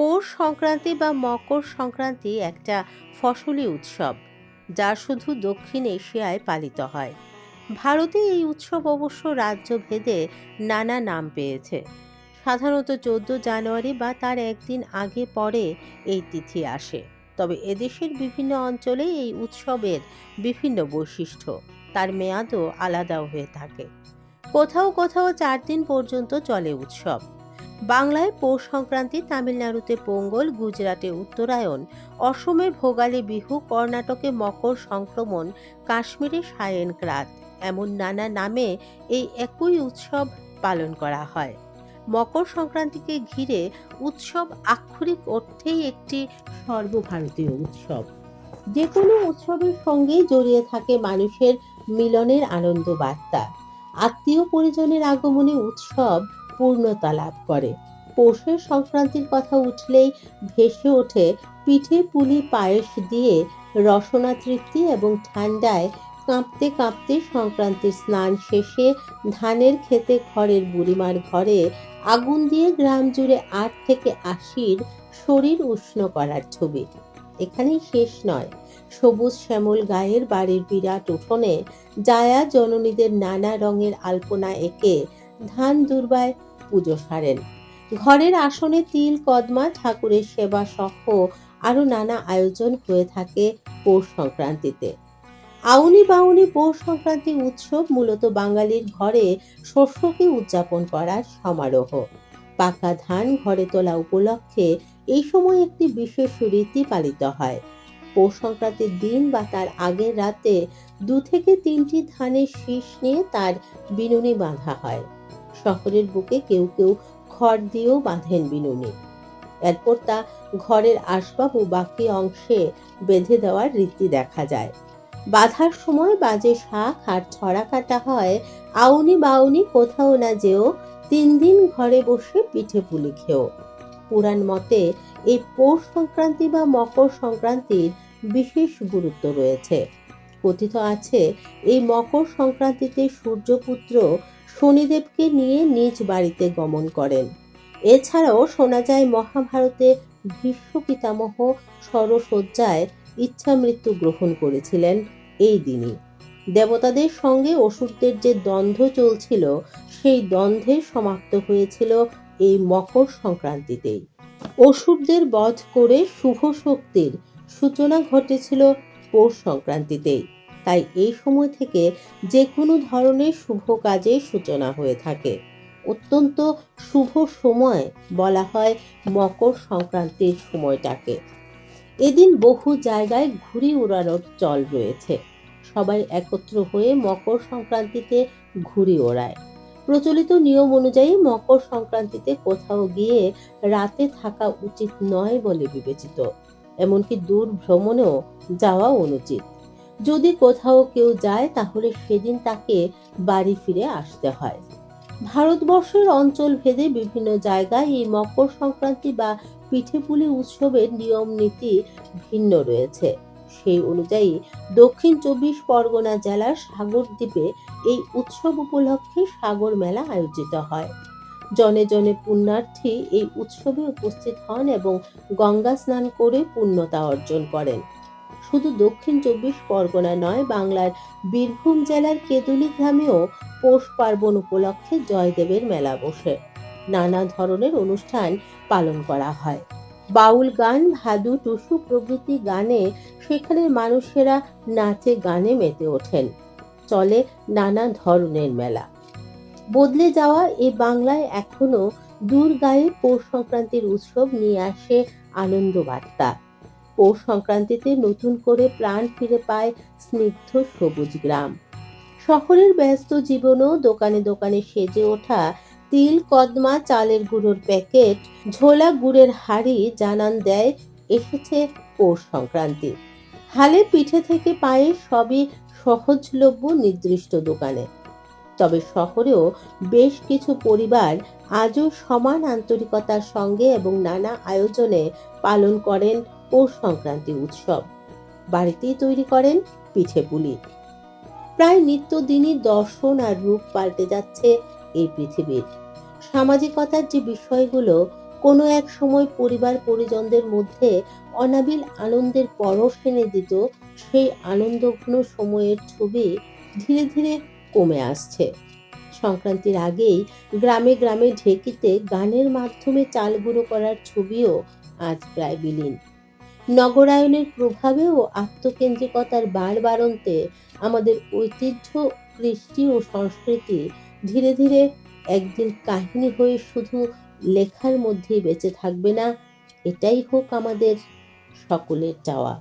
পৌষ সংক্রান্তি বা মকর সংক্রান্তি একটা ফসলি উৎসব, যা শুধু দক্ষিণ এশিয়ায় পালিত হয়। ভারতে এই উৎসব অবশ্য রাজ্য ভেদে নানা নাম পেয়েছে। সাধারণত চোদ্দ জানুয়ারি বা তার একদিন আগে পরে এই তিথি আসে। তবে এদেশের বিভিন্ন অঞ্চলে এই উৎসবের বিভিন্ন বৈশিষ্ট্য, তার মেয়াদও আলাদাও হয়ে থাকে। কোথাও কোথাও চার দিন পর্যন্ত চলে উৎসব। বাংলায় পৌষ সংক্রান্তি, তামিলনাড়ুতে পোঙ্গল, গুজরাটে উত্তরায়ণ, অসমে ভোগালী বিহু, কর্ণাটকে মকর সংক্রমণ, কাশ্মীরে সায়েন ক্রাত, এমন নানা নামে এই একই উৎসব পালন করা হয়। মকর সংক্রান্তিকে ঘিরে উৎসব আক্ষরিক অর্থেই একটি সর্বভারতীয় উৎসব। যে কোনো উৎসবের সঙ্গেই জড়িয়ে থাকে মানুষের মিলনের আনন্দ বার্তা আত্মীয় পরিজনের আগমনে উৎসব পূর্ণতা লাভ করে। পৌষের সংক্রান্তির কথা উঠলেই ভেসে ওঠে পিঠে পুলি পায়েস দিয়ে রসনা তৃপ্তি এবং ঠান্ডায় কাঁপতে কাঁপতে সংক্রান্তির স্নান শেষে ধানের খেতে ঘরের বুড়িমার ঘরে আগুন দিয়ে গ্রাম জুড়ে আট থেকে আশির শরীর উষ্ণ করার ছবি। এখানেই শেষ নয়। সবুজ শ্যামল গায়ের বাড়ির বিরাট উঠোনে জায়া জননীদের নানা রঙের আলপনা এঁকে ধান দুর্বায় পুজো সারেন। ঘরের আসনে তিল, কদমা, ঠাকুরের সেবা সহ আরও নানা আয়োজন হয়ে থাকে পৌষ সংক্রান্তিতে। আউনি বাউনি পৌষ সংক্রান্তি উৎসব মূলত বাঙালির ঘরে শস্যকে উদযাপন করার সমারোহ। পাকা ধান ঘরে তোলা উপলক্ষে এই সময় একটি বিশেষ রীতি পালিত হয়। পৌষ সংক্রান্তির দিন বা তার আগের রাতে দু থেকে তিনটি ধানের শীষ নিয়ে তার বিনুনি বাঁধা হয়। শহরের বুকে কেউ কেউ খড় দিয়েও বাঁধেন বিনুনি। এরপর তা ঘরের আসবাব ও বাকি অংশে বেঁধে দেওয়ার রীতি দেখা যায়। বাঁধার সময় বাজে শাক আর ছড়া কাটা হয়, আউনি বাউনি কোথাও না যেও, তিন দিন ঘরে বসে পিঠে পুলি খেও। পুরাণ মতে এই পৌষ সংক্রান্তি বা মকর সংক্রান্তির বিশেষ গুরুত্ব রয়েছে। কথিত আছে, এই মকর সংক্রান্তিতে সূর্যপুত্র শনিদেবকে নিয়ে নিজ বাড়িতে গমন করেন। এছাড়াও শোনা যায় মহাভারতে ভীষ্ম পিতামহ সরসজ্জায় ইচ্ছা মৃত্যু গ্রহণ করেছিলেন এই দিনই। দেবতাদের সঙ্গে অসুরদের যে দ্বন্দ্ব চলছিল, সেই দ্বন্দ্বের সমাপ্ত হয়েছিল এই মকর সংক্রান্তিতেই। অসুরদের বধ করে শুভ শক্তির সূচনা ঘটেছিল পৌষ সংক্রান্তিতেই। তাই এই সময় থেকে যে কোনো ধরনের শুভ কাজের সূচনা হয়ে থাকে। অত্যন্ত শুভ সময় বলা হয় মকর সংক্রান্তির সময়টাকে। এদিন বহু জায়গায় ঘুড়ি ওড়ানোর চল রয়েছে। সবাই একত্র হয়ে মকর সংক্রান্তিতে ঘুড়ি ওড়ায়। প্রচলিত নিয়ম অনুযায়ী মকর সংক্রান্তিতে কোথাও গিয়ে রাতে থাকা উচিত নয় বলে বিবেচিত। এমনকি দূর ভ্রমণেও যাওয়া অনুচিত। যদি কোথাও কেউ যায়, তাহলে সেদিন তাকে বাড়ি ফিরে আসতে হয়। ভারতবর্ষের অঞ্চল ভেদে বিভিন্ন জায়গায় এই মকর সংক্রান্তি বা পিঠেপুলি উৎসবের নিয়ম নীতি ভিন্ন রয়েছে। সেই অনুযায়ী দক্ষিণ চব্বিশ পরগনা জেলার সাগরদ্বীপে এই উৎসব উপলক্ষে সাগর মেলা আয়োজিত হয়। জনে জনে পুণ্যার্থী এই উৎসবে উপস্থিত হন এবং গঙ্গা স্নান করে পুণ্যতা অর্জন করেন। শুধু দক্ষিণ চব্বিশ পরগনা নয়, বাংলার বীরভূম জেলার কেদুলি গ্রামেও পৌষ পার্বণ উপলক্ষে জয়দেবের মেলা বসে। নানা ধরনের অনুষ্ঠান পালন করা হয়। বাউল গান, ভাদু, টুসু প্রভৃতি গানে সেখানের মানুষেরা নাচে গানে মেতে ওঠেন। চলে নানা ধরনের মেলা। বদলে যাওয়া এই বাংলায় এখনও দূর গায়ে পৌষ সংক্রান্তির উৎসব নিয়ে আসে আনন্দ বার্তা পৌষ সংক্রান্তিতে নতুন করে প্রাণ ফিরে পায় স্নিগ্ধ সবুজ গ্রাম। শহরের ব্যস্ত জীবনও দোকানে দোকানে সেজে ওঠা তিল, কদমা, চালের গুঁড়োর প্যাকেট, ঝোলা গুড়ের হাড়ি জানান দেয় এসেছে পৌষ সংক্রান্তি। হালে পিঠে থেকে পায়ে সবই সহজলভ্য নির্দিষ্ট দোকানে। তবে শহরেও বেশ কিছু পরিবার আজও সমান আন্তরিকতার সঙ্গে এবং নানা আয়োজনে পালন করেন পৌষ সংক্রান্তি উৎসব। বাড়িতেই তৈরি করেন পিঠে পুলি। প্রায় নিত্যদিনই দর্শন আর রূপ পাল্টে যাচ্ছে এই পৃথিবীর। সামাজিকতার যে বিষয়গুলো, কোনো এক সময় পরিবার পরিজনদের মধ্যে অনাবিল আনন্দের পরশ এনে দিত, সেই আনন্দঘন সময়ের ছবি ধীরে ধীরে কমে আসছে। সংক্রান্তির আগেই গ্রামে গ্রামে ঢেকিতে গানের মাধ্যমে চাল গুঁড়ো করার ছবিও আজ প্রায় বিলীন। নগরায়নের প্রভাবে ও আত্মকেন্দ্রিকতার বাড়বাড়ন্তে আমাদের ঐতিহ্য, কৃষ্টি ও সংস্কৃতি ধীরে ধীরে একদিন কাহিনী হয়ে শুধু লেখার মধ্যেই বেঁচে থাকবে না। এটাই হোক আমাদের সকলের চাওয়া।